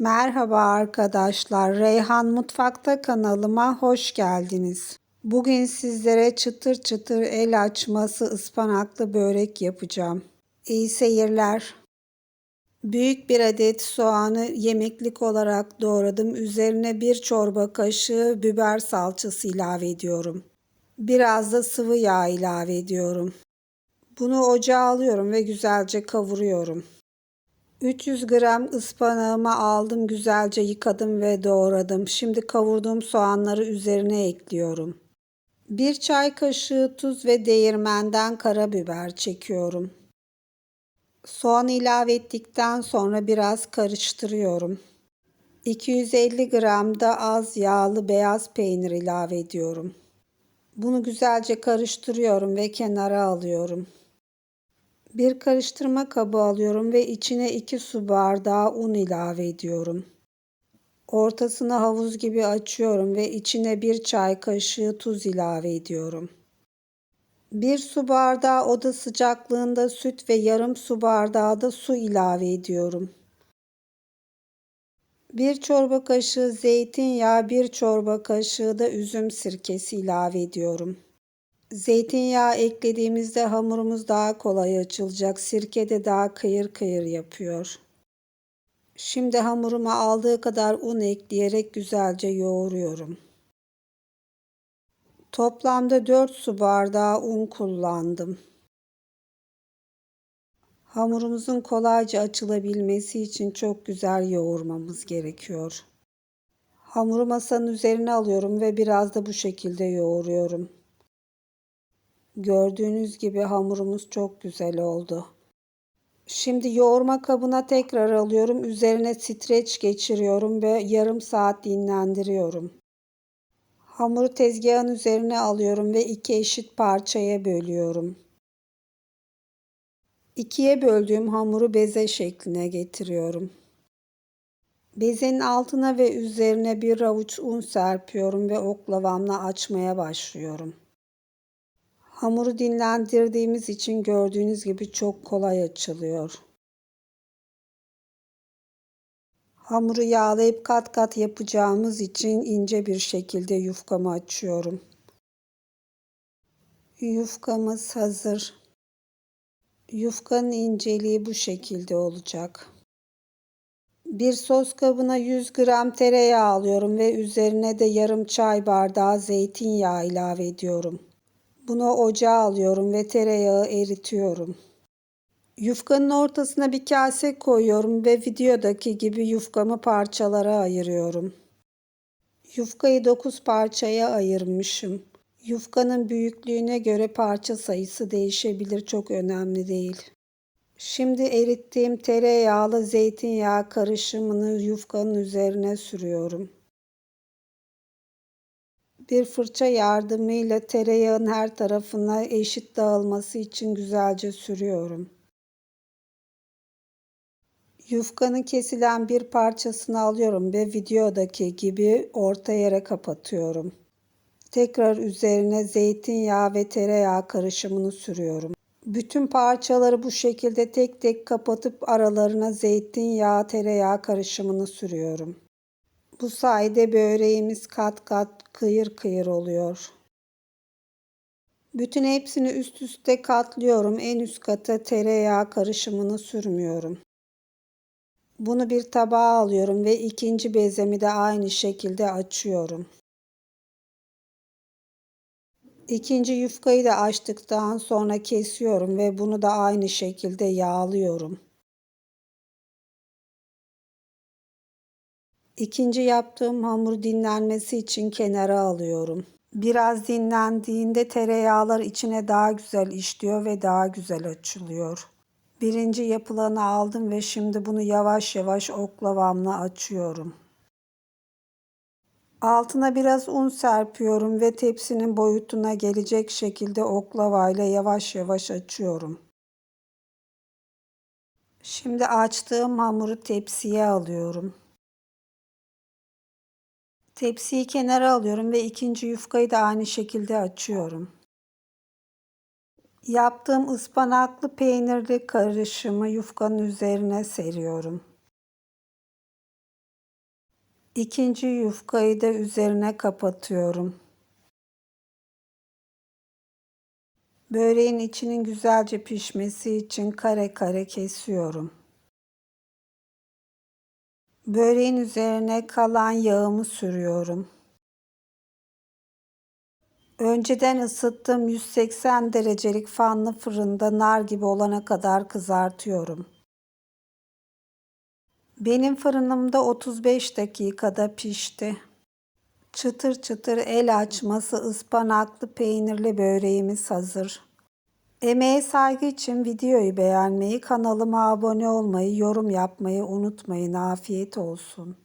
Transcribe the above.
Merhaba arkadaşlar. Reyhan Mutfakta kanalıma hoş geldiniz. Bugün sizlere çıtır çıtır el açması ıspanaklı börek yapacağım. İyi seyirler. Büyük bir adet soğanı yemeklik olarak doğradım. Üzerine bir çorba kaşığı biber salçası ilave ediyorum. Biraz da sıvı yağ ilave ediyorum. Bunu ocağa alıyorum ve güzelce kavuruyorum. 300 gram ıspanağımı aldım, güzelce yıkadım ve doğradım. Şimdi kavurduğum soğanları üzerine ekliyorum. Bir çay kaşığı tuz ve değirmenden karabiber çekiyorum. Soğan ilave ettikten sonra biraz karıştırıyorum. 250 gram da az yağlı beyaz peynir ilave ediyorum. Bunu güzelce karıştırıyorum ve kenara alıyorum. Bir karıştırma kabı alıyorum ve içine 2 su bardağı un ilave ediyorum. Ortasını havuz gibi açıyorum ve içine bir çay kaşığı tuz ilave ediyorum. Bir su bardağı oda sıcaklığında süt ve yarım su bardağı da su ilave ediyorum. Bir çorba kaşığı zeytinyağı, bir çorba kaşığı da üzüm sirkesi ilave ediyorum. Zeytinyağı eklediğimizde hamurumuz daha kolay açılacak. Sirke de daha kıyır kıyır yapıyor. Şimdi hamuruma aldığı kadar un ekleyerek güzelce yoğuruyorum. Toplamda 4 su bardağı un kullandım. Hamurumuzun kolayca açılabilmesi için çok güzel yoğurmamız gerekiyor. Hamuru masanın üzerine alıyorum ve biraz da bu şekilde yoğuruyorum. Gördüğünüz gibi hamurumuz çok güzel oldu. Şimdi yoğurma kabına tekrar alıyorum. Üzerine streç geçiriyorum ve yarım saat dinlendiriyorum. Hamuru tezgahın üzerine alıyorum ve iki eşit parçaya bölüyorum. İkiye böldüğüm hamuru beze şekline getiriyorum. Bezenin altına ve üzerine bir avuç un serpiyorum ve oklavamla açmaya başlıyorum. Hamuru dinlendirdiğimiz için gördüğünüz gibi çok kolay açılıyor. Hamuru yağlayıp kat kat yapacağımız için ince bir şekilde yufkamı açıyorum. Yufkamız hazır. Yufkanın inceliği bu şekilde olacak. Bir sos kabına 100 gram tereyağı alıyorum ve üzerine de yarım çay bardağı zeytinyağı ilave ediyorum. Bunu ocağa alıyorum ve tereyağı eritiyorum. Yufkanın ortasına bir kase koyuyorum ve videodaki gibi yufkamı parçalara ayırıyorum. Yufkayı 9 parçaya ayırmışım. Yufkanın büyüklüğüne göre parça sayısı değişebilir, çok önemli değil. Şimdi erittiğim tereyağlı zeytinyağı karışımını yufkanın üzerine sürüyorum. Bir fırça yardımıyla tereyağın her tarafına eşit dağılması için güzelce sürüyorum. Yufkanın kesilen bir parçasını alıyorum ve videodaki gibi orta yere kapatıyorum. Tekrar üzerine zeytinyağı ve tereyağı karışımını sürüyorum. Bütün parçaları bu şekilde tek tek kapatıp aralarına zeytinyağı, tereyağı karışımını sürüyorum. Bu sayede böreğimiz kat kat kıyır kıyır oluyor. Bütün hepsini üst üste katlıyorum. En üst kata tereyağı karışımını sürmüyorum. Bunu bir tabağa alıyorum ve ikinci bezemi de aynı şekilde açıyorum. İkinci yufkayı da açtıktan sonra kesiyorum ve bunu da aynı şekilde yağlıyorum. İkinci yaptığım hamur dinlenmesi için kenara alıyorum. Biraz dinlendiğinde tereyağlar içine daha güzel işliyor ve daha güzel açılıyor. Birinci yapılanı aldım ve şimdi bunu yavaş yavaş oklavamla açıyorum. Altına biraz un serpiyorum ve tepsinin boyutuna gelecek şekilde oklavayla yavaş yavaş açıyorum. Şimdi açtığım hamuru tepsiye alıyorum. Tepsiyi kenara alıyorum ve ikinci yufkayı da aynı şekilde açıyorum. Yaptığım ıspanaklı peynirli karışımı yufkanın üzerine seriyorum. İkinci yufkayı da üzerine kapatıyorum. Böreğin içinin güzelce pişmesi için kare kare kesiyorum. Böreğin üzerine kalan yağımı sürüyorum. Önceden ısıttığım 180 derecelik fanlı fırında nar gibi olana kadar kızartıyorum. Benim fırınımda 35 dakikada pişti. Çıtır çıtır el açması ıspanaklı peynirli böreğimiz hazır. Emeğe saygı için videoyu beğenmeyi, kanalıma abone olmayı, yorum yapmayı unutmayın. Afiyet olsun.